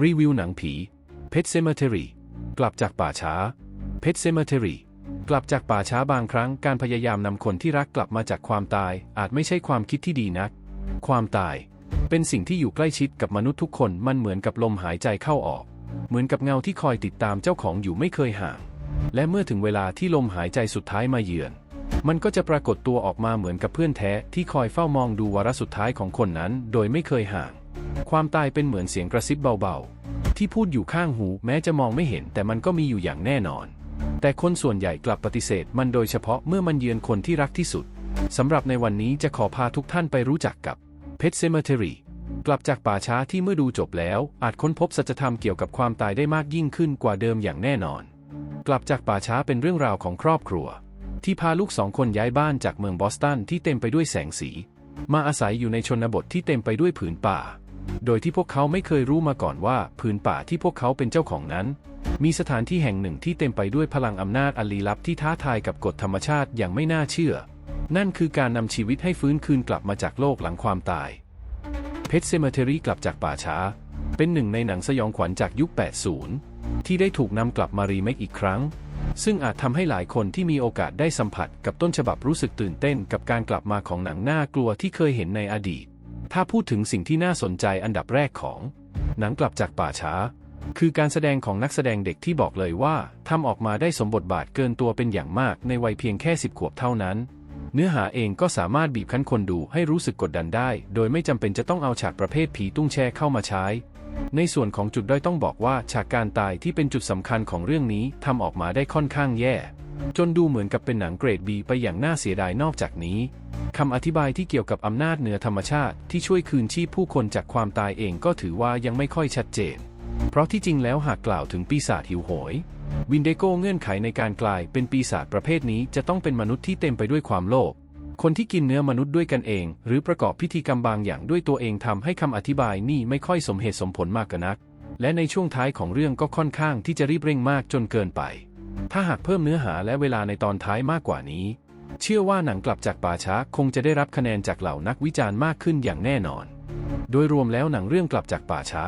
รีวิวหนังผี Pet Cemetery กลับจากป่าช้า Pet Cemetery กลับจากป่าช้าบางครั้งการพยายามนำคนที่รักกลับมาจากความตาย อาจไม่ใช่ความคิดที่ดีนัก ความตาย เป็นสิ่งที่อยู่ใกล้ชิดกับมนุษย์ทุกคนมันเหมือนกับลมหายใจเข้าออก เหมือนกับเงาที่คอยติดตามเจ้าของอยู่ไม่เคยห่าง และเมื่อถึงเวลาที่ลมหายใจสุดท้ายมาเยือน มันก็จะปรากฏตัวออกมาเหมือนกับเพื่อนแท้ที่คอยเฝ้ามองดูวาระสุดท้ายของคนนั้น โดยไม่เคยห่าง ความตายเป็นเหมือนเสียงกระซิบเบาๆ ที่พูดอยู่ข้างหูแม้จะมองไม่เห็นแต่มันก็มีอยู่อย่างแน่นอน แต่คนส่วนใหญ่กลับปฏิเสธมันโดยเฉพาะเมื่อมันเยือนคนที่รักที่สุดสำหรับในวันนี้จะขอพาทุกท่านไปรู้จักกับ Pet Cemetery กลับจากป่าช้าที่เมื่อดูจบแล้ว อาจค้นพบสัจธรรมเกี่ยวกับความตายได้มากยิ่งขึ้นกว่าเดิมอย่างแน่นอน กลับจากป่าช้าเป็นเรื่องราวของครอบครัว ที่พาลูกสองคนย้ายบ้านจากเมืองบอสตันที่เต็มไปด้วยแสงสี มาอาศัยอยู่ในชนบทที่เต็มไปด้วยผืนป่า โดยที่พวกเขาไม่เคยรู้มาก่อนว่าผืนป่าที่พวกเขาเป็นเจ้าของนั้น มีสถานที่แห่งหนึ่งที่เต็มไปด้วยพลังอำนาจอันลี้ลับที่ท้าทายกับกฎธรรมชาติอย่างไม่น่าเชื่อ นั่นคือการนำชีวิตให้ฟื้นคืนกลับมาจากโลกหลังความตายเพชรเซมเทอรี่กลับจากป่าช้า เป็นหนึ่งในหนังสยองขวัญจากยุค 80 ที่ได้ถูกนำกลับมารีเมคอีกครั้ง ซึ่งอาจทำให้หลายคนที่มีโอกาสได้สัมผัสกับต้นฉบับรู้สึกตื่นเต้นกับการกลับมาของหนังน่ากลัวที่เคยเห็นในอดีต ถ้าพูดถึงสิ่งที่น่าสนใจอันดับแรกของ หนังกลับจากป่าช้า คือการแสดงของนักแสดงเด็กที่บอกเลยว่าทำออกมาได้สมบทบาทเกินตัวเป็นอย่างมากในวัยเพียงแค่10ขวบเท่านั้น เนื้อหาเองก็สามารถบีบคั้นคนดูให้รู้สึกกดดันได้ โดยไม่จำเป็นจะต้องเอาฉากประเภทผีตุ้งแช่เข้ามาใช้ ในส่วนของจุดด้อยต้องบอกว่าฉากการตายที่เป็นจุดสำคัญของเรื่องนี้ทำออกมาได้ค่อนข้างแย่ จนดูเหมือนกับเป็นหนังเกรดบีไปอย่างน่าเสียดายนอกจากนี้คำอธิบายที่เกี่ยวกับอำนาจเหนือธรรมชาติที่ช่วยคืนชีพผู้คนจากความตายเองก็ถือว่ายังไม่ค่อยชัดเจน เพราะที่จริงแล้วหากกล่าวถึงปีศาจหิวโหย วินเดโกเงื่อนไขในการกลายเป็นปีศาจประเภทนี้จะต้องเป็นมนุษย์ที่เต็มไปด้วยความโลภคนที่กินเนื้อมนุษย์ด้วยกันเอง หรือประกอบพิธีกรรมบางอย่างด้วยตัวเองทำให้คำอธิบายนี่ไม่ค่อยสมเหตุสมผลมากกนัก และในช่วงท้ายของเรื่องก็ค่อนข้างที่จะรีบเร่งมากจนเกินไป ถ้าหากเพิ่มเนื้อหาและเวลาในตอนท้ายมากกว่านี้ เชื่อว่าหนังกลับจากป่าช้าคงจะได้รับคะแนนจากเหล่านักวิจารณ์มากขึ้นอย่างแน่นอน โดยรวมแล้วหนังเรื่องกลับจากป่าช้า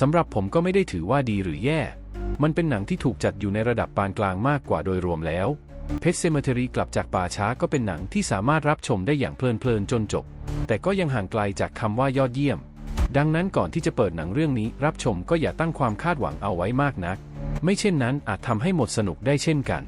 สำหรับผมก็ไม่ได้ถือว่าดีหรือแย่ มันเป็นหนังที่ถูกจัดอยู่ในระดับปานกลางมากกว่าโดยรวมแล้วเพชรเซมเทอรีกลับจากป่าช้าก็เป็นหนังที่สามารถรับชมได้อย่างเพลินๆจนจบ แต่ก็ยังห่างไกลจากคำว่ายอดเยี่ยม ดังนั้นก่อนที่จะเปิดหนังเรื่องนี้รับชมก็อย่าตั้งความคาดหวังเอาไว้มากนัก ไม่เช่นนั้นอาจทำให้หมดสนุกได้เช่นกัน